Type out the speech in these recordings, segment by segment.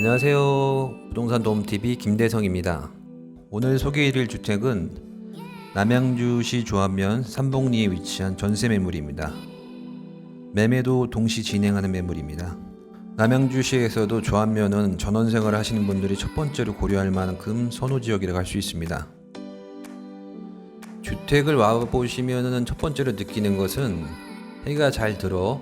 안녕하세요. 부동산 도움TV 김대성입니다. 오늘 소개해드릴 주택은 남양주시 조합면 삼봉리에 위치한 전세 매물입니다. 매매도 동시 진행하는 매물입니다. 남양주시에서도 조합면은 전원 생활을 하시는 분들이 첫 번째로 고려할 만큼 선호 지역이라고 할 수 있습니다. 주택을 와 보시면은 첫 번째로 느끼는 것은 해가 잘 들어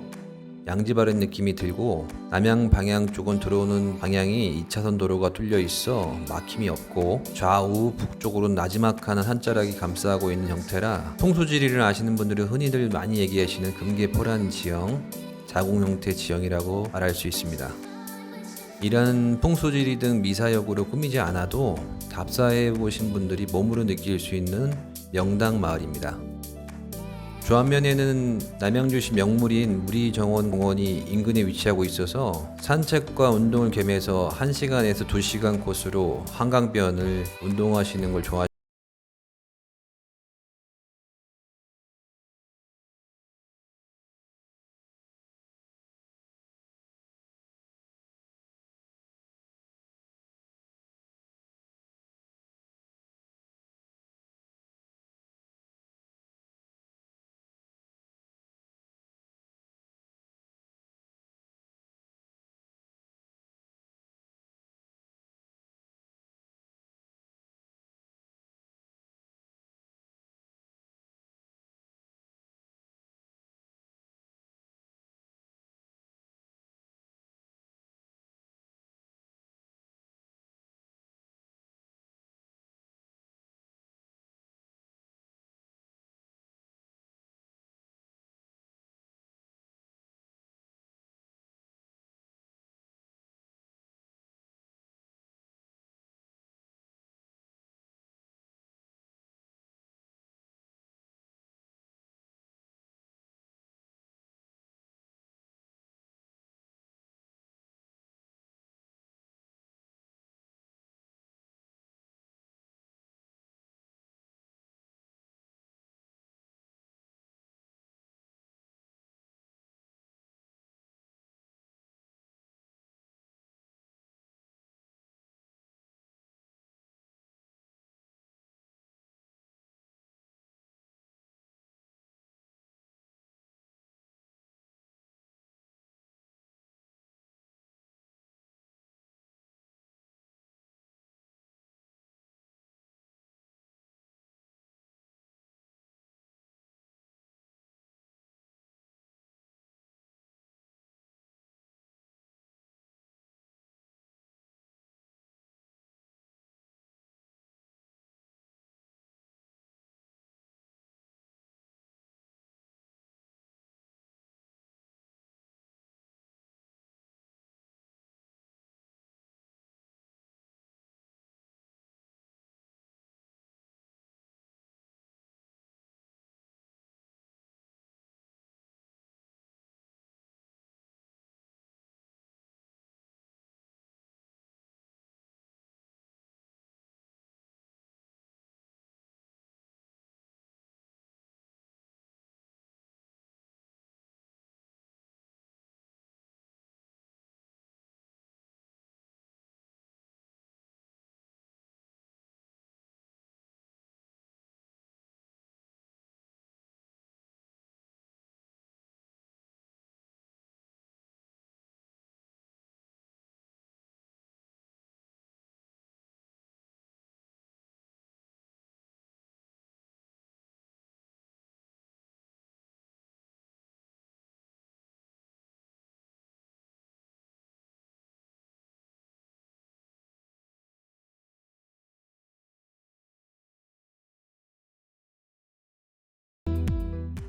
양지 바른 느낌이 들고 남양 방향 쪽은 들어오는 방향이 2차선 도로가 뚫려 있어 막힘이 없고 좌우 북쪽으로는 나지막한 한자락이 감싸고 있는 형태라 통수지리를 아시는 분들은 흔히들 많이 얘기하시는 금계포란 지형 자궁 형태 지형이라고 말할 수 있습니다. 이런 풍수지리 등 미사역으로 꾸미지 않아도 답사해 보신 분들이 몸으로 느낄 수 있는 명당 마을입니다. 조합면에는 남양주시 명물인 무리정원공원이 인근에 위치하고 있어서 산책과 운동을 겸해서 1시간에서 2시간 코스로 한강변을 운동하시는 걸 좋아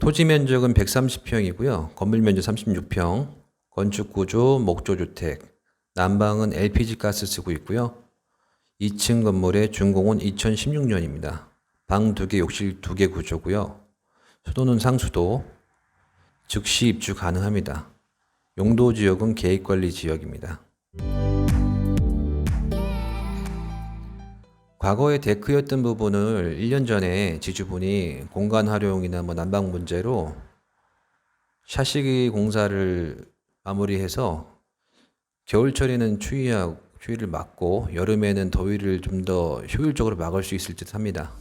토지 면적은 130평이고요. 건물 면적 36평, 건축 구조 목조 주택, 난방은 LPG 가스 쓰고 있고요. 2층 건물의 준공은 2016년입니다. 방 2개, 욕실 2개 구조고요. 수도는 상수도, 즉시 입주 가능합니다. 용도 지역은 계획 관리 지역입니다. 과거에 데크였던 부분을 1년 전에 지주분이 공간 활용이나 뭐 난방 문제로 샤시기 공사를 마무리해서 겨울철에는 추위하고 추위를 막고 여름에는 더위를 좀 더 효율적으로 막을 수 있을 듯 합니다.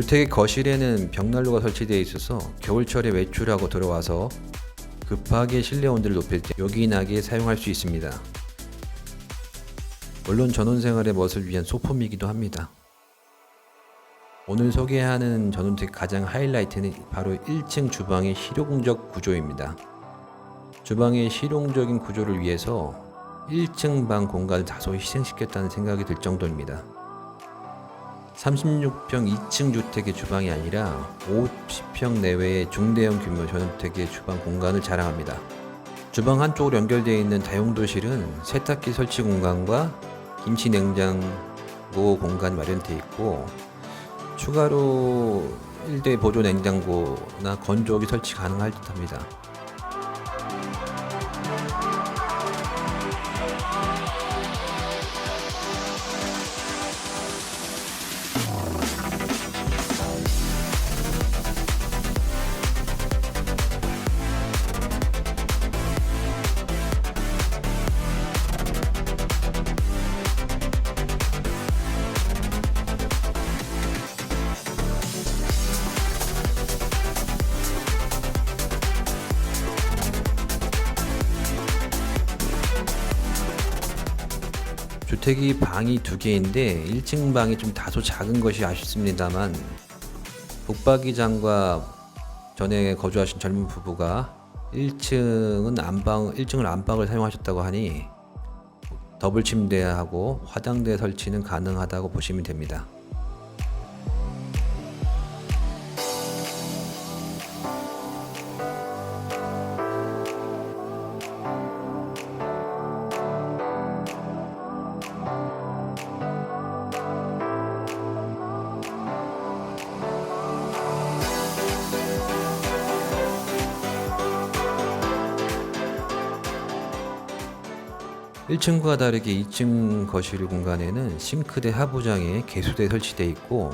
주택의 거실에는 벽난로가 설치되어 있어서 겨울철에 외출하고 들어와서 급하게 실내 온도를 높일 때 요긴하게 사용할 수 있습니다. 물론 전원생활의 멋을 위한 소품이기도 합니다. 오늘 소개하는 전원택 가장 하이라이트는 바로 1층 주방의 실용적 구조입니다. 주방의 실용적인 구조를 위해서 1층 방 공간을 다소 희생시켰다는 생각이 들 정도입니다. 36평 2층 주택의 주방이 아니라 50평 내외의 중대형 규모 전원택의 주방 공간을 자랑합니다. 주방 한쪽으로 연결되어 있는 다용도실은 세탁기 설치 공간과 김치 냉장고 공간 마련되어 있고 추가로 1대 보조 냉장고나 건조기 설치 가능할 듯 합니다. 주택이 방이 두 개인데 1층 방이 좀 다소 작은 것이 아쉽습니다만 북박이장과 전에 거주하신 젊은 부부가 1층은 안방 1층을 안방을 사용하셨다고 하니 더블 침대하고 화장대 설치는 가능하다고 보시면 됩니다. 일층과 다르게 2층 거실 공간에는 싱크대 하부장에 개수대 설치되어 있고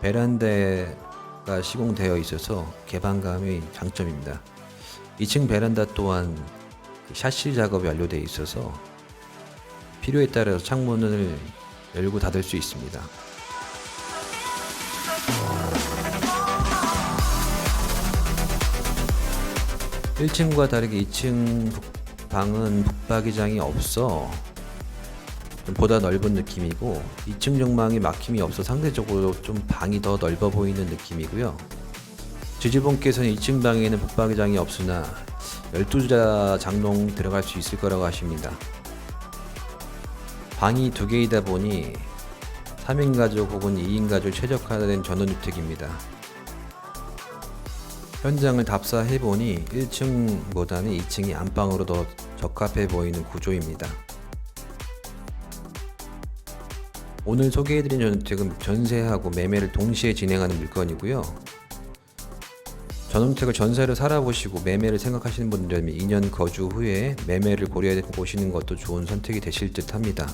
베란다가 시공되어 있어서 개방감이 장점입니다. 2층 베란다 또한 그 샤시 작업이 완료되어 있어서 필요에 따라서 창문을 열고 닫을 수 있습니다. 일층과 다르게 2층 방은 북박이장이 없어 좀 보다 넓은 느낌이고 2층 정방이 막힘이 없어 상대적으로 좀 방이 더 넓어 보이는 느낌이고요. 지지분께서는 2층 방에는 북박이장이 없으나 12자 장롱 들어갈 수 있을 거라고 하십니다. 방이 두 개이다 보니 3인 가족 혹은 2인 가족 최적화된 전원주택입니다. 현장을 답사해 보니 1층보다는 2층이 안방으로 더 적합해 보이는 구조입니다. 오늘 소개해드린 전원택은 전세하고 매매를 동시에 진행하는 물건이고요. 전원택을 전세로 살아보시고 매매를 생각하시는 분들은 2년 거주 후에 매매를 고려해 보시는 것도 좋은 선택이 되실 듯 합니다.